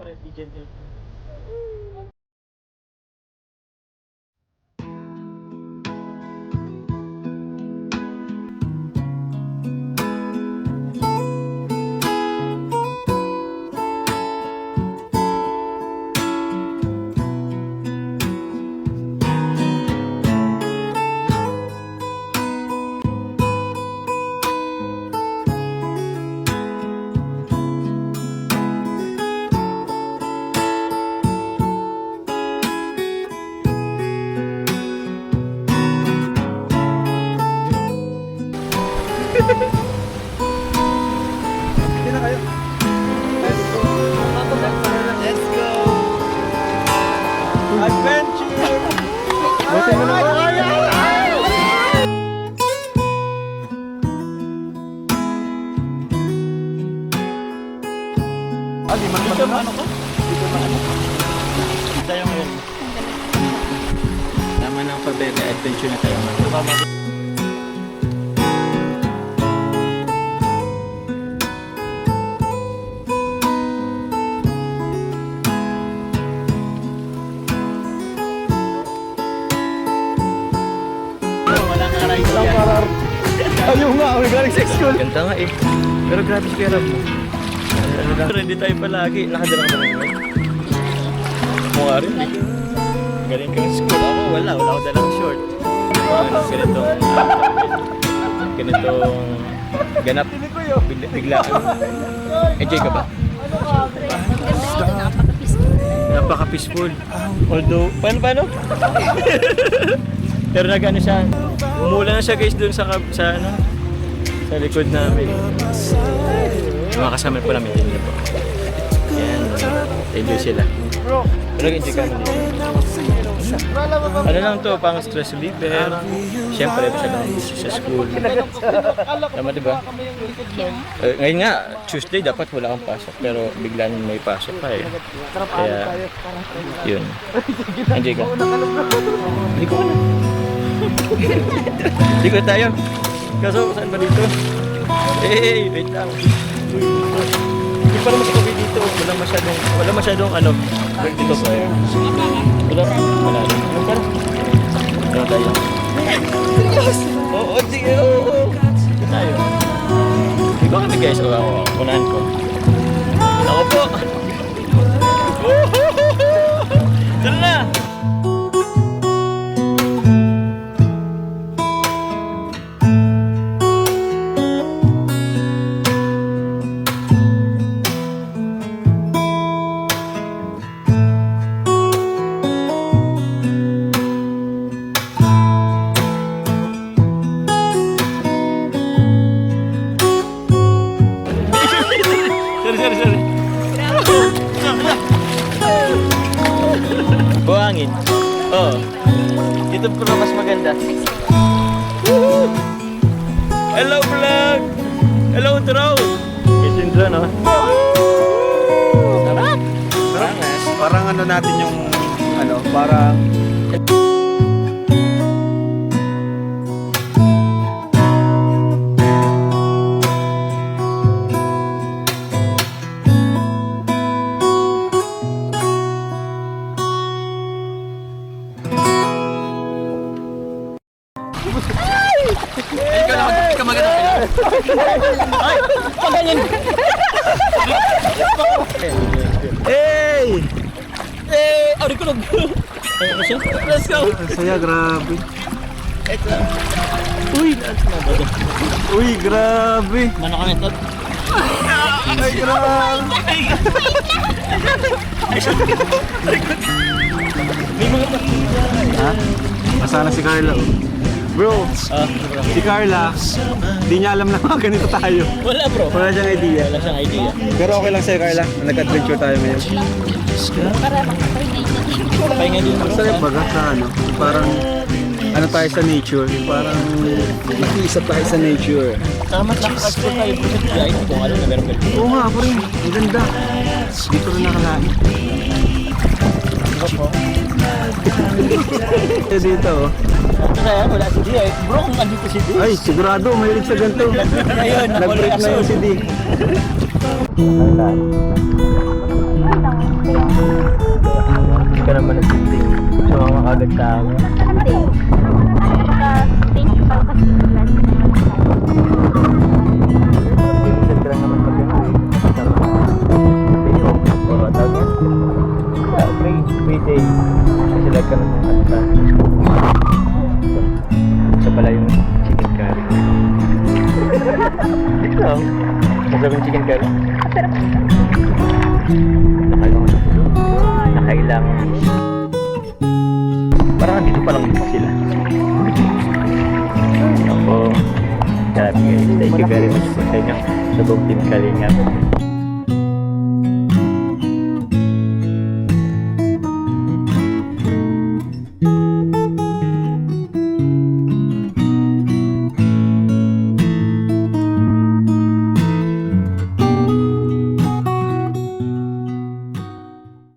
Ano yung temporary Hindi na kayo. Let's go. Let's go. Adventure! Buti mo naman. Ah, di man Dito ano ko? Dito man ano? Tayo ngayon. Tama ng pabebe, adventure na tayo. Tama. Ayaw nga, ako galing sa school. Ganda nga eh. Pero grabe si Kuya. Ano lang. Ready tayo palagi. Nakadala ka ba rin? Mukha rin eh. Galing kang school. Ako wala. Wala ako dalang short. Ano, ganitong... ganitong... Ganap. Bigla. bigla. Enjoy ka ba? Napaka-peaceful. Although, paano, paano? Pero nag-ano siya, umula na siya guys doon sa, sa ano, sa likod namin. Mga kasama po namin din po. Yan, enjoy sila. Pero nag-enjoy kami dito. Ano lang to, pang stress reliever. Siyempre, siya lang sa school. Tama diba? Eh, ngayon nga, Tuesday dapat wala kang pasok. Pero bigla nang may pasok pa eh. Kaya, yun. Enjoy ka. Hindi ko na. Ko tayo. Kaso, saan ba dito? Hey, wait lang. Hindi pa naman si Kobe dito. Wala masyadong, wala masyadong ano. Dito ba yun? Wala. Wala. Ano ka? Ano tayo? Oo, sige, oo. Sige tayo. Ikaw kami guys, o ako, unahan ko. Ako po. Sorry, sorry. Buhangin. Oo. Dito na mas maganda. Hello, vlog! Hello, drone! Kasi drone, no? Sarap! Parangas. Parang ano natin yung, ano, parang... Ikaw na, ikaw maganda kayo. Ay! Paganyan! Hey! Eh! Ari ko nag... Ano? Let's go! Ang saya, grabe. Ito. Uy! Ano? Uy, grabe. Mano kami ito? Ay, grabe. May mga. Ha? Masana si Carla, oh. Bro, Ah, si Carla, di niya alam na mga ganito tayo. wala bro. Wala siyang idea. Wala siyang idea. Pero okay lang sa'yo, Carla. Nag-adventure tayo ngayon. Pahinga din bro. Masaya baga sa ano, parang ano tayo sa nature, parang nakiisa tayo sa nature. Tama lang kasi tayo bro sa biyahe. Kung ano na meron ka. Oo nga, pre, ang ganda. Dito rin nakalain. Po. dito. oh. Kaya wala si Di eh. Bro, kung andito si Di. Ay, sigurado, mahilig sa ganito. Ngayon, Nag-break na yun si D. Hindi ka naman nagtiting. So, mga kagad tao. Kasi, pa lang sila. Ako, grabe guys. Thank you very much po sa inyo sa buong team Kalingap.